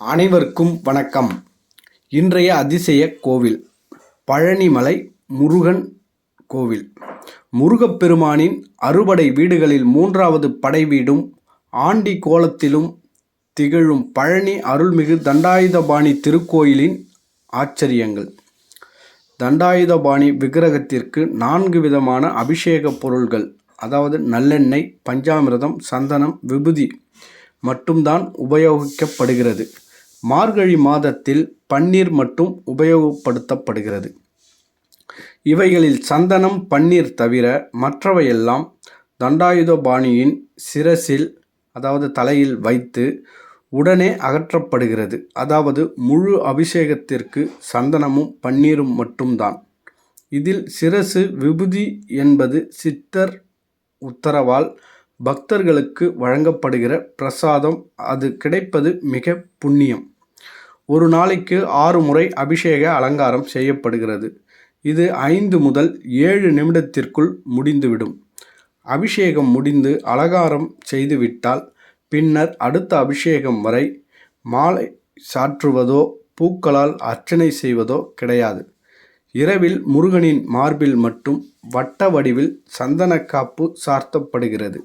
அனைவருக்கும் வணக்கம். இன்றைய அதிசய கோவில் பழனிமலை முருகன் கோவில். முருகப்பெருமானின் அறுபடை வீடுகளில் மூன்றாவது படை வீடும் ஆண்டி கோலத்திலும் திகழும் பழனி அருள்மிகு தண்டாயுதபாணி திருக்கோயிலின் ஆச்சரியங்கள். தண்டாயுதபாணி விக்கிரகத்திற்கு நான்கு விதமான அபிஷேக பொருள்கள் அதாவது நல்லெண்ணெய் பஞ்சாமிரதம் சந்தனம் விபூதி மட்டும்தான் உபயோகிக்கப்படுகிறது. மார்கழி மாதத்தில் பன்னீர் மட்டும் உபயோகப்படுத்தப்படுகிறது. இவைகளில் சந்தனம் பன்னீர் தவிர மற்றவையெல்லாம் தண்டாயுதபாணியின் சிரசில் அதாவது தலையில் வைத்து உடனே அகற்றப்படுகிறது. அதாவது முழு அபிஷேகத்திற்கு சந்தனமும் பன்னீரும் மட்டும்தான். இதில் சிரசு விபூதி என்பது சித்தர் உத்தரவால் பக்தர்களுக்கு வழங்கப்படுகிற பிரசாதம். அது கிடைப்பது மிக புண்ணியம். ஒரு நாளைக்கு ஆறு முறை அபிஷேக அலங்காரம் செய்யப்படுகிறது. இது ஐந்து முதல் ஏழு நிமிடத்திற்குள் முடிந்துவிடும். அபிஷேகம் முடிந்து அலங்காரம் செய்துவிட்டால் பின்னர் அடுத்த அபிஷேகம் வரை மாலை சாற்றுவதோ பூக்களால் அர்ச்சனை செய்வதோ கிடையாது. இரவில் முருகனின் மார்பில் மட்டும் வட்ட வடிவில் சந்தனக்காப்பு சார்த்தப்படுகிறது.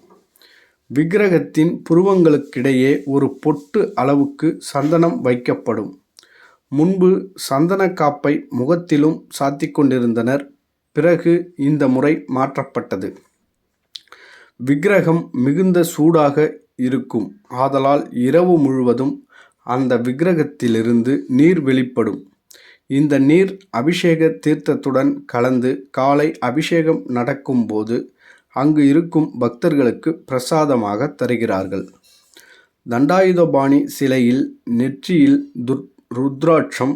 விக்கிரகத்தின் புருவங்களுக்கிடையே ஒரு பொட்டு அளவுக்கு சந்தனம் வைக்கப்படும். முன்பு சந்தனக்காப்பை முகத்திலும் சாத்திக் கொண்டிருந்தனர். பிறகு இந்த முறை மாற்றப்பட்டது. விக்கிரகம் மிகுந்த சூடாக இருக்கும். ஆதலால் இரவு முழுவதும் அந்த விக்கிரகத்திலிருந்து நீர் வெளிப்படும். இந்த நீர் அபிஷேக தீர்த்தத்துடன் கலந்து காலை அபிஷேகம் நடக்கும்போது அங்கு இருக்கும் பக்தர்களுக்கு பிரசாதமாக தருகிறார்கள். தண்டாயுதபாணி சிலையில் நெற்றியில் துர் ருத்ராட்சம்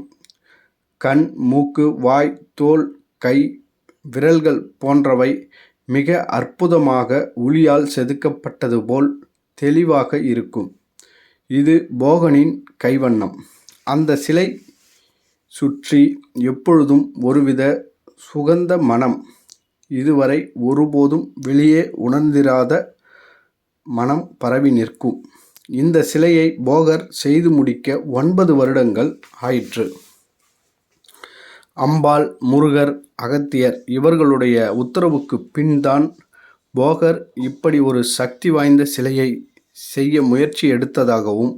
கண் மூக்கு வாய் தோல் கை விரல்கள் போன்றவை மிக அற்புதமாக ஒளியால் செதுக்கப்பட்டது போல் தெளிவாக இருக்கும். இது போகனின் கைவண்ணம். அந்த சிலை சுற்றி எப்பொழுதும் ஒருவித சுகந்த மனம் இதுவரை ஒருபோதும் வெளியே உணர்ந்திராத மனம் பரவி நிற்கும். இந்த சிலையை போகர் செய்து முடிக்க ஒன்பது வருடங்கள் ஆயிற்று. அம்பாள் முருகர் அகத்தியர் இவர்களுடைய உத்தரவுக்கு பின்தான் போகர் இப்படி ஒரு சக்தி வாய்ந்த சிலையை செய்ய முயற்சி எடுத்ததாகவும்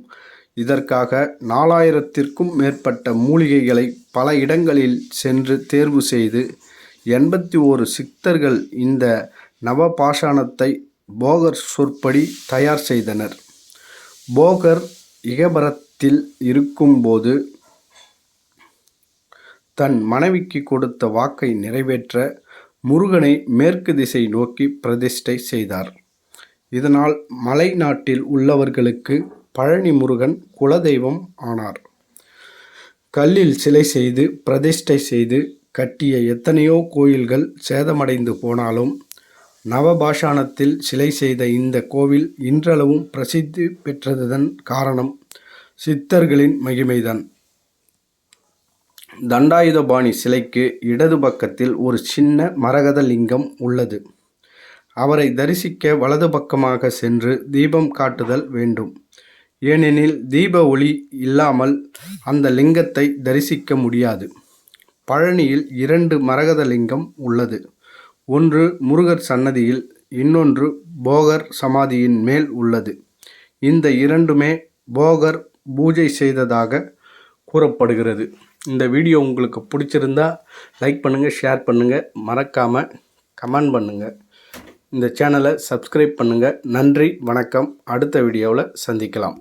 இதற்காக நாலாயிரத்திற்கும் மேற்பட்ட மூலிகைகளை பல இடங்களில் சென்று தேர்வு செய்து எண்பத்தி ஓரு சித்தர்கள் இந்த நவபாஷாணத்தை போகர் சொற்படி தயார் செய்தனர். போகர் இகபரத்தில் இருக்கும்போது தன் மனைவிக்கு கொடுத்த வாக்கை நிறைவேற்ற முருகனை மேற்கு திசை நோக்கி பிரதிஷ்டை செய்தார். இதனால் மலை நாட்டில் உள்ளவர்களுக்கு பழனி முருகன் குலதெய்வம் ஆனார். கல்லில் சிலை செய்து பிரதிஷ்டை செய்து கட்டிய எத்தனையோ கோயில்கள் சேதமடைந்து போனாலும் நவபாஷாணத்தில் சிலை செய்த இந்த கோவில் இன்றளவும் பிரசித்தி பெற்றதன் காரணம் சித்தர்களின் மகிமைதான். தண்டாயுதபாணி சிலைக்கு இடது பக்கத்தில் ஒரு சின்ன மரகத லிங்கம் உள்ளது. அவரை தரிசிக்க வலது பக்கமாக சென்று தீபம் காட்டுதல் வேண்டும். ஏனெனில் தீப ஒளி இல்லாமல் அந்த லிங்கத்தை தரிசிக்க முடியாது. பழனியில் இரண்டு மரகத லிங்கம் உள்ளது. ஒன்று முருகர் சன்னதியில் இன்னொன்று போகர் சமாதியின் மேல் உள்ளது. இந்த இரண்டுமே போகர் பூஜை செய்ததாக கூறப்படுகிறது. இந்த வீடியோ உங்களுக்கு பிடிச்சிருந்தா லைக் பண்ணுங்கள் ஷேர் பண்ணுங்கள் மறக்காமல் கமெண்ட் பண்ணுங்கள் இந்த சேனலை சப்ஸ்கிரைப் பண்ணுங்கள் நன்றி வணக்கம். அடுத்த வீடியோவில் சந்திக்கலாம்.